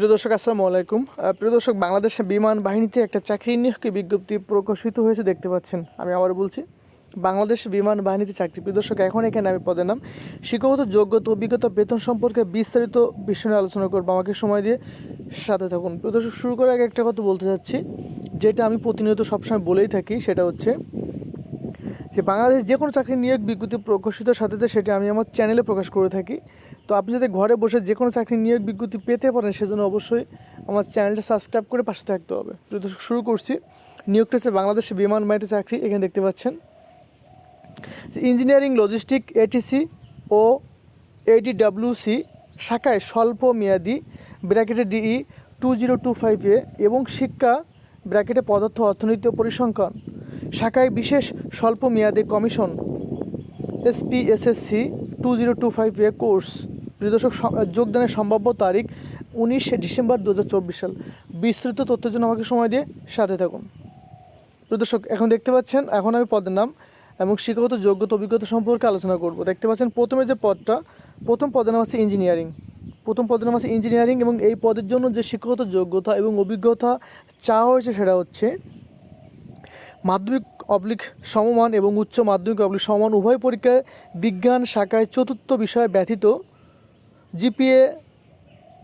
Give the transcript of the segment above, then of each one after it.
প্রিয় দর্শক, আসসালামু আলাইকুম। প্রিয় দর্শক বাংলাদেশের বিমান বাহিনীতে একটা চাকরি নিয়োগকে বিজ্ঞপ্তি প্রকাশিত হয়েছে দেখতে পাচ্ছেন? আমি আবার বলছি, বাংলাদেশ বিমান বাহিনীতে চাকরি। প্রিয় দর্শক, এখন এখানে আমি পদের নাম, শিক্ষাগত যোগ্যতা অভিজ্ঞতা বেতন সম্পর্কে বিস্তারিত বিষয় নিয়ে আলোচনা করব। আমাকে সময় দিয়ে সাথে থাকুন। প্রিয় দর্শক, শুরু করার আগে একটা কথা বলতে চাচ্ছি, যেটা আমি প্রতিনিয়ত সবসময় বলেই থাকি, সেটা হচ্ছে যে বাংলাদেশ যে কোনো চাকরি নিয়োগ বিজ্ঞপ্তি প্রকাশিত সাথে সেটা আমি আমার চ্যানেলে প্রকাশ করে থাকি। তো আপনি যদি ঘরে বসে যে কোনো চাকরি নিয়োগ বিজ্ঞপ্তি পেতে পারেন, সেজন্য অবশ্যই আমার চ্যানেলটা সাবস্ক্রাইব করে পাশে থাকতে হবে। তো শুরু করছি। নিয়োগটা হচ্ছে বাংলাদেশ বিমান বাহিনীতে চাকরি, এখানে দেখতে পাচ্ছেন। ইঞ্জিনিয়ারিং লজিস্টিক এটিসি ও এডিডাব্লিউসি শাখায় স্বল্প মেয়াদি, ব্র্যাকেটে DE two zero two five A এবং শিক্ষা, ব্র্যাকেটে পদার্থ, অর্থনীতি ও পরিসংখ্যান। শাখায় বিশেষ স্বল্প মেয়াদী commission, SPSSC two zero two five A course প্রিয়দর্শক যোগদানের সম্ভাব্য তারিখ উনিশে ডিসেম্বর দু হাজার চব্বিশ সাল। বিস্তৃত তথ্যের জন্য আমাকে সময় দিয়ে সাথে থাকুন। প্রদর্শক এখন দেখতে পাচ্ছেন, এখন আমি পদের নাম এবং শিক্ষাগত যোগ্যতা, অভিজ্ঞতা সম্পর্কে আলোচনা করব। দেখতে পাচ্ছেন, প্রথমে যে পদটা, প্রথম পদের নাম আছে ইঞ্জিনিয়ারিং। প্রথম পদের নাম আছে ইঞ্জিনিয়ারিং এবং এই পদের জন্য যে শিক্ষাগত যোগ্যতা এবং অভিজ্ঞতা চাওয়া হয়েছে সেটা হচ্ছে মাধ্যমিক অবলিক সমমান এবং উচ্চ মাধ্যমিক অবলিক সমমান উভয় পরীক্ষায় বিজ্ঞান শাখায় চতুর্থ বিষয় ব্যতীত জিপিএ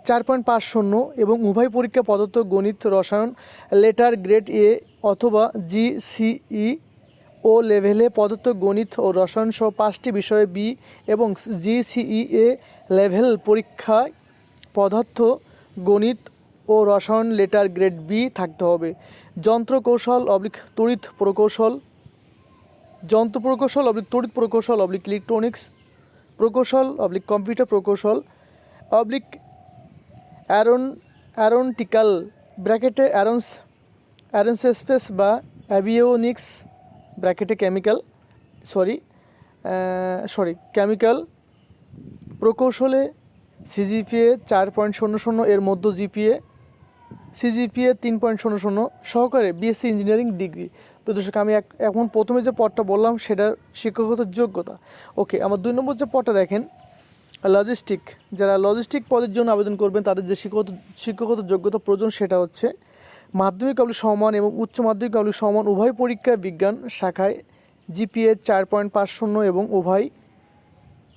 চার পয়েন্ট পাঁচ শূন্য এবং উভয় পরীক্ষা পদার্থ গণিত, রসায়ন, লেটার গ্রেড এ অথবা জিসিই ও লেভেলে পদার্থ গণিত ও রসায়ন সহ পাঁচটি বিষয়ে বি এবং জিসিই এ লেভেল পরীক্ষায় পদার্থ গণিত ও রসায়ন, লেটার গ্রেড বি থাকতে হবে। যন্ত্র কৌশল অবলিক তড়িৎ প্রকৌশল যন্ত্র প্রকৌশল অবলিক তড়িৎ প্রকৌশল অবলিক ইলেকট্রনিক্স প্রকৌশল অবলিক কম্পিউটার প্রকৌশল, অবলিক অ্যারন অ্যারোনটিক্যাল ব্র্যাকেটে অ্যারন্স অ্যারোনসেস্পেস বা অ্যাভিওনিক্স ব্র্যাকেটে কেমিক্যাল সরি সরি কেমিক্যাল প্রকৌশলে সিজিপিএ চার পয়েন্ট শূন্য শূন্য এর মধ্য জিপিএ সিজিপিএ তিন পয়েন্ট শূন্য শূন্য, সহকারে বিএসসি ইঞ্জিনিয়ারিং ডিগ্রি প্রদর্শক আমি এখন প্রথমে যে পদটা বললাম, সেটার শিক্ষাগত যোগ্যতা। ওকে আমার দুই নম্বর যে পদটা দেখেন লজিস্টিক যারা লজিস্টিক পদের জন্য আবেদন করবেন, তাদের যে শিক্ষাগত শিক্ষাগত যোগ্যতা প্রয়োজন, সেটা হচ্ছে মাধ্যমিক অবলি সমান এবং উচ্চ মাধ্যমিক অবলি সমান উভয় পরীক্ষায় বিজ্ঞান শাখায় জিপিএ চার পয়েন্ট পাঁচ শূন্য এবং উভয়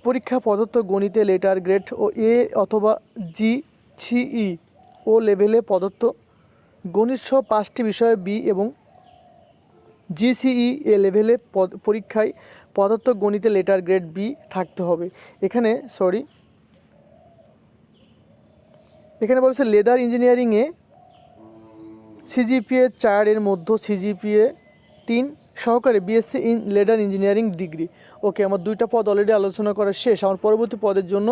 পরীক্ষা পদার্থ গণিতে লেটার গ্রেড ও এ অথবা জি ছিই ও লেভেলে পদার্থ গণিত সহ পাঁচটি বিষয়ে বি এবং জিসিই এ লেভেলে পরীক্ষায় পদার্থ গণিতে লেটার গ্রেড বি থাকতে হবে। এখানে, সরি, এখানে বলছে লেদার ইঞ্জিনিয়ারিংয়ে সিজিপিএ চার এর মধ্যে সিজিপিএ তিন সহকারে BSc in leather engineering degree. Okay, আমার দুইটা পদ অলরেডি আলোচনা করা শেষ। আমার পরবর্তী পদের জন্য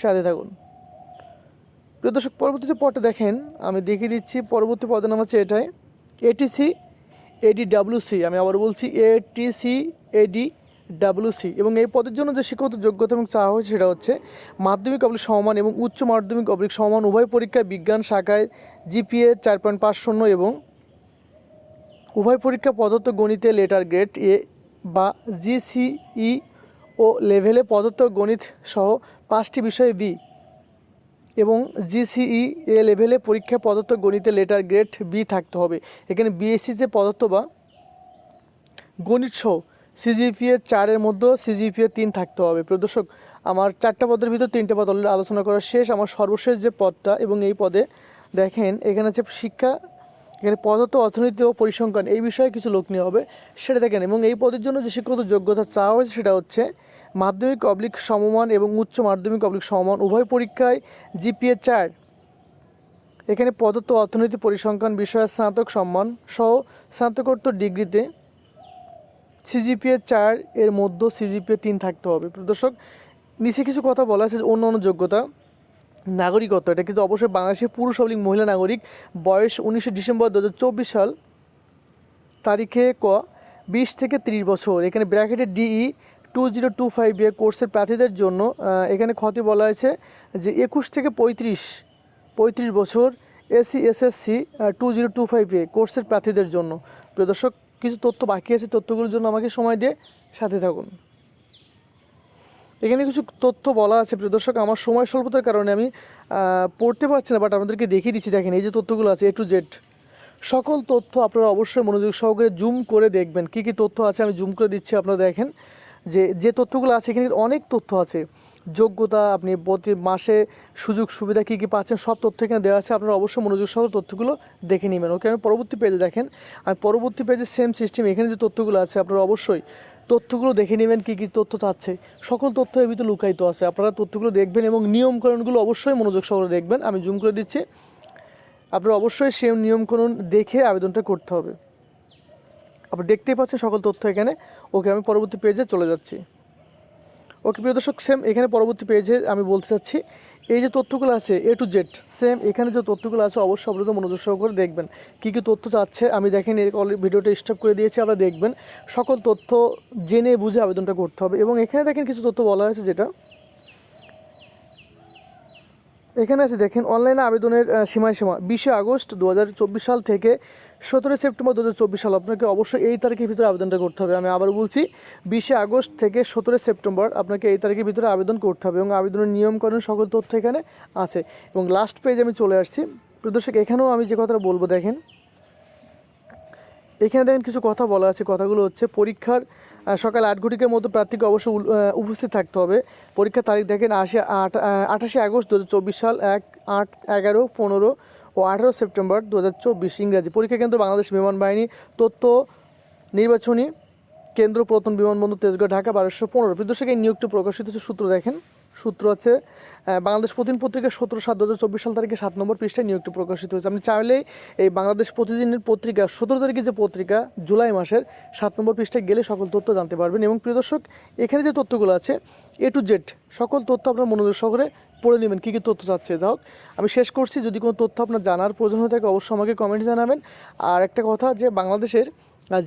সাথে থাকুন। প্রিয় দর্শক, পরবর্তী যে পদটা দেখেন, আমি দেখিয়ে দিচ্ছি, পরবর্তী পদের নাম হচ্ছে এটাই এটিসি এডি ডাব্লিউসি আমি আবার বলছি এটিসি এডি ডাব্লিউসি এবং এই পদের জন্য যে শিক্ষাগত যোগ্যতা এবং চাওয়া হয়েছে সেটা হচ্ছে মাধ্যমিক অবলিক সমান এবং উচ্চ মাধ্যমিক অবলিক সমান, উভয় পরীক্ষায় বিজ্ঞান শাখায় জিপিএ চার পয়েন্ট পাঁচ শূন্য এবং উভয় পরীক্ষা পদার্থ, গণিতে লেটার গ্রেড এ বা জিসিই ও লেভেলে পদার্থ, গণিত সহ পাঁচটি বিষয়ে বি এবং জিসিই এ লেভেলে পরীক্ষা পদার্থ গণিতে লেটার গ্রেড বি থাকতে হবে। এখানে বিএসসি যে পদার্থ বা গণিত সহ সিজিপিএ চারের মধ্যে সিজিপিএ তিন থাকতে হবে। প্রদর্শক আমার চারটা পদের ভিতর তিনটে পদ অলরেডি আলোচনা করা শেষ। আমার সর্বশেষ যে পদটা এবং এই পদে দেখেন, এখানে হচ্ছে শিক্ষা, এখানে পদার্থ, অর্থনীতি ও পরিসংখ্যান, এই বিষয়ে কিছু লোক নিয়ে হবে। সেটা দেখেন, এবং এই পদের জন্য যে শিক্ষাগত যোগ্যতা চাওয়া হয়েছে সেটা হচ্ছে মাধ্যমিক, অবলিক সমমান এবং উচ্চ মাধ্যমিক, অবলিক সমমান উভয় পরীক্ষায় জিপিএ চার। এখানে পদার্থ অর্থনীতি পরিসংখ্যান বিষয়ে স্নাতক সম্মান সহ স্নাতকোত্তর ডিগ্রিতে সিজিপিএ চার, এর মধ্যে সিজিপিএ তিন থাকতে হবে। প্রদর্শক নিচে কিছু কথা বলা আছে অন্য অন্য যোগ্যতা, নাগরিকত্ব। এটা কিন্তু অবশ্যই বাংলাদেশের পুরুষ অবলিক মহিলা নাগরিক বয়স উনিশে ডিসেম্বর দু হাজার চব্বিশ সাল তারিখে ক, বিশ থেকে ত্রিশ বছর। এখানে ব্র্যাকেটে DE two zero two five A কোর্সের প্রার্থীদের জন্য এখানে ক্ষতি বলা হয়েছে যে একুশ থেকে পঁয়ত্রিশ পঁয়ত্রিশ বছর AC SSC two zero two five A কোর্সের প্রার্থীদের জন্য। প্রিয় দর্শক, কিছু তথ্য বাকি আছে, তথ্যগুলোর জন্য আমাকে সময় দিয়ে সাথে থাকুন। এখানে কিছু তথ্য বলা আছে, প্রিয় দর্শক, আমার সময় স্বল্পতার কারণে আমি পড়তে পারছি না, বাট আপনাদেরকে দেখিয়ে দিচ্ছি, দেখেন, এই যে তথ্যগুলো আছে, এ টু জেড। সকল তথ্য আপনারা অবশ্যই মনোযোগ সহকারে জুম করে দেখবেন। কী কী তথ্য আছে আমি জুম করে দিচ্ছি, আপনারা দেখেন। যে যে তথ্যগুলো আছে এখানে অনেক তথ্য আছে। যোগ্যতা, আপনি প্রতি মাসে সুযোগ, সুবিধা কী কী পাচ্ছেন, সব তথ্য এখানে দেওয়া আছে। আপনারা অবশ্যই মনোযোগ সহ তথ্যগুলো দেখে নেবেন। ওকে, আমি পরবর্তী পেজে দেখেন। আমি পরবর্তী পেজে সেম সিস্টেম এখানে যে তথ্যগুলো আছে, আপনারা অবশ্যই তথ্যগুলো দেখে নেবেন, কী কী তথ্য চাচ্ছে। সকল তথ্য এর ভিতরে লুকায়িত আছে। আপনারা তথ্যগুলো দেখবেন এবং নিয়মকরণগুলো অবশ্যই মনোযোগ সহকারে দেখবেন। আমি জুম করে দিচ্ছি। আপনারা অবশ্যই সেই নিয়মকানুন দেখে আবেদনটা করতে হবে। আপনি দেখতেই পাচ্ছেন সকল তথ্য এখানে। ওকে আমি পরবর্তী পেজে চলে যাচ্ছি। ওকে প্রিয় দর্শক সেম এখানে পরবর্তী পেজে আমি বলতে চাচ্ছি, এই যে তথ্যগুলো আছে এ টু জেড সেম এখানে যে তথ্যগুলো আছে অবশ্যই আপনারা মনোযোগ সহকারে দেখবেন। কী কী তথ্য চাচ্ছে আমি দেখেন ভিডিওটা স্টপ করে দিয়েছি, আপনারা দেখবেন। সকল তথ্য জেনে বুঝে আবেদনটা করতে হবে। এবং এখানে দেখেন কিছু তথ্য বলা হয়েছে যেটা এখানে আছে, দেখেন, অনলাইনে আবেদনের সীমায় সীমা। বিশে আগস্ট দু হাজার চব্বিশ সাল থেকে সতেরোই সেপ্টেম্বর দু হাজার চব্বিশ সাল আপনাকে অবশ্যই এই তারিখের ভিতরে আবেদনটা করতে হবে। আমি আবার বলছি, বিশে আগস্ট থেকে সতেরোই সেপ্টেম্বর আপনাকে এই তারিখের ভিতরে আবেদন করতে হবে এবং আবেদনের নিয়মকানুন সকল তথ্য এখানে আছে। এবং লাস্ট পেজে আমি চলে আসছি। প্রদর্শক এখানেও আমি যে কথাটা বলব, দেখেন, এখানে দেখেন কিছু কথা বলা আছে। কথাগুলো হচ্ছে, পরীক্ষার সকাল আট ঘটিকার মধ্যে প্রার্থীকে অবশ্যই উপস্থিত থাকতে হবে। পরীক্ষার তারিখ দেখেন আশি আট আঠাশে আগস্ট দু হাজার চব্বিশ সাল এক আট এগারো পনেরো ও আঠারো সেপ্টেম্বর দু হাজার চব্বিশ ইংরাজি। পরীক্ষা কেন্দ্র বাংলাদেশ বিমান বাহিনী, তথ্য, নির্বাচনী কেন্দ্র প্রথম বিমানবন্দর তেজগড় ঢাকা বারোশো পনেরো। বিদ্যুৎ নিয়োগটি প্রকাশিত সূত্র দেখেন। সূত্র আছে বাংলাদেশ প্রতিদিন পত্রিকা সতেরো সাত দু হাজার চব্বিশ সাল তারিখে সাত নম্বর পৃষ্ঠায় নিয়োগটি প্রকাশিত হয়েছে। আপনি চাইলেই এই বাংলাদেশ প্রতিদিনের পত্রিকা, সতেরো তারিখে যে পত্রিকা, জুলাই মাসের সাত নম্বর পৃষ্ঠায় গেলে সকল তথ্য জানতে পারবেন এবং প্রিয় দর্শক, এখানে যে তথ্যগুলো আছে এ টু জেড সকল তথ্য আপনার মনোযোগ সহকারে পড়ে নেবেন, কী কী তথ্য চাচ্ছে। যা হোক, আমি শেষ করছি। যদি কোনো তথ্য আপনার জানার প্রয়োজন হয়ে থাকে, অবশ্যই আমাকে কমেন্টে জানাবেন। আর একটা কথা যে, বাংলাদেশের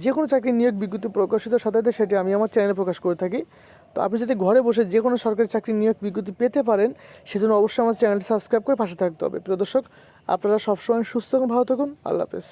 যে কোনো চাকরির নিয়োগ বিজ্ঞপ্তি প্রকাশিত সাথে সাথে সেটি আমি আমার চ্যানেলে প্রকাশ করে থাকি। তো আপনি যদি ঘরে বসে যে কোনো সরকারি চাকরি নিয়োগ বিজ্ঞপ্তি পেতে পারেন, সেজন্য অবশ্যই আমার চ্যানেলটি সাবস্ক্রাইব করে পাশে থাকতে হবে। প্রিয় দর্শক, আপনারা সবসময় সুস্থ এবং ভালো থাকুন। আল্লাহ হাফেজ।